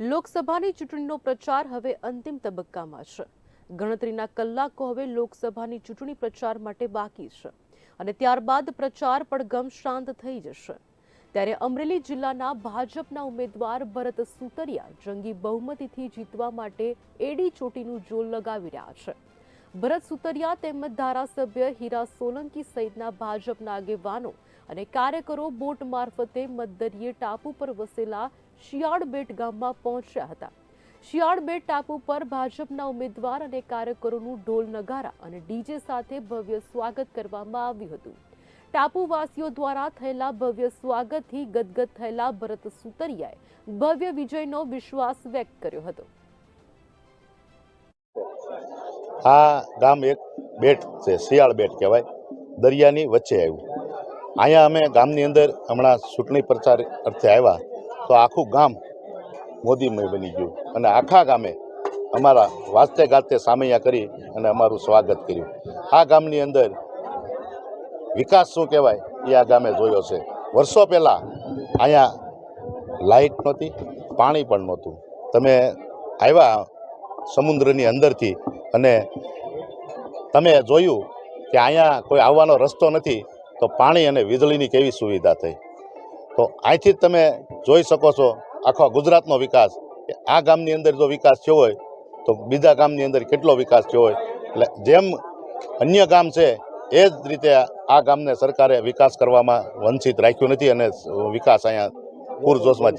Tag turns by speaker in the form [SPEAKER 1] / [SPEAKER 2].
[SPEAKER 1] લોકસભાની ચૂંટણીનો પ્રચાર હવે અંતિમ તબક્કામાં છે. ગણતરીના કલાકો હવે લોકસભાની ચૂંટણી પ્રચાર માટે બાકી છે અને ત્યારબાદ પ્રચાર પડઘમ શાંત થઈ જશે. ત્યારે અમરેલી જિલ્લાના ભાજપના ઉમેદવાર ભરત સુતરિયા જંગી બહુમતીથી જીતવા માટે એડી ચોટીનું જોલ લગાવી રહ્યા છે. ભરત સુતરિયા તેમજ ધારાસભ્ય હીરા સોલંકી સહિતના ભાજપના આગેવાનો અને કાર્યકરો બોટ મારફતે મધદરિયે ટાપુ પર વસેલા શિયાળબેટ ગામમાં પહોંચ્યા હતા. શિયાળબેટ ટાપુ પર ભાજપના ઉમેદવાર અને કાર્યકરોનું ઢોલ નગારા અને ડીજે સાથે ભવ્ય સ્વાગત કરવામાં આવ્યું હતું. ટાપુવાસીઓ દ્વારા થયેલા ભવ્ય સ્વાગતથી ગદગદ થયેલા ભરત સુતરિયાએ ભવ્ય વિજયનો વિશ્વાસ વ્યક્ત કર્યો હતો.
[SPEAKER 2] આ ગામ એક બેટ છે, શિયાળ બેટ કહેવાય. દરિયાની વચ્ચે આવ્યું. અહીંયા અમે ગામની અંદર હમણાં ચૂંટણી પ્રચાર અર્થે આવ્યા. તો આખું ગામ મોદીમય બની ગયું અને આખા ગામે અમારા વાસ્તે ગાતે સામૈયા કરી અને અમારું સ્વાગત કર્યું. આ ગામની અંદર વિકાસ શું કહેવાય એ આ ગામે જોયો છે. વર્ષો પહેલાં અહીંયા લાઇટ નહોતી, પાણી પણ નહોતું. તમે આવ્યા સમુદ્રની અંદરથી અને તમે જોયું કે અહીંયા કોઈ આવવાનો રસ્તો નથી, તો પાણી અને વીજળીની કેવી સુવિધા થઈ? તો અહીંથી જ તમે જોઈ શકો છો આખો ગુજરાતનો વિકાસ. કે આ ગામની અંદર જો વિકાસ થયો હોય, તો બીજા ગામની અંદર કેટલો વિકાસ થયો હોય? એટલે જેમ અન્ય ગામ છે, એ જ રીતે આ ગામને સરકારે વિકાસ કરવામાં વંચિત રાખ્યું નથી અને વિકાસ અહીંયા પૂરજોશમાં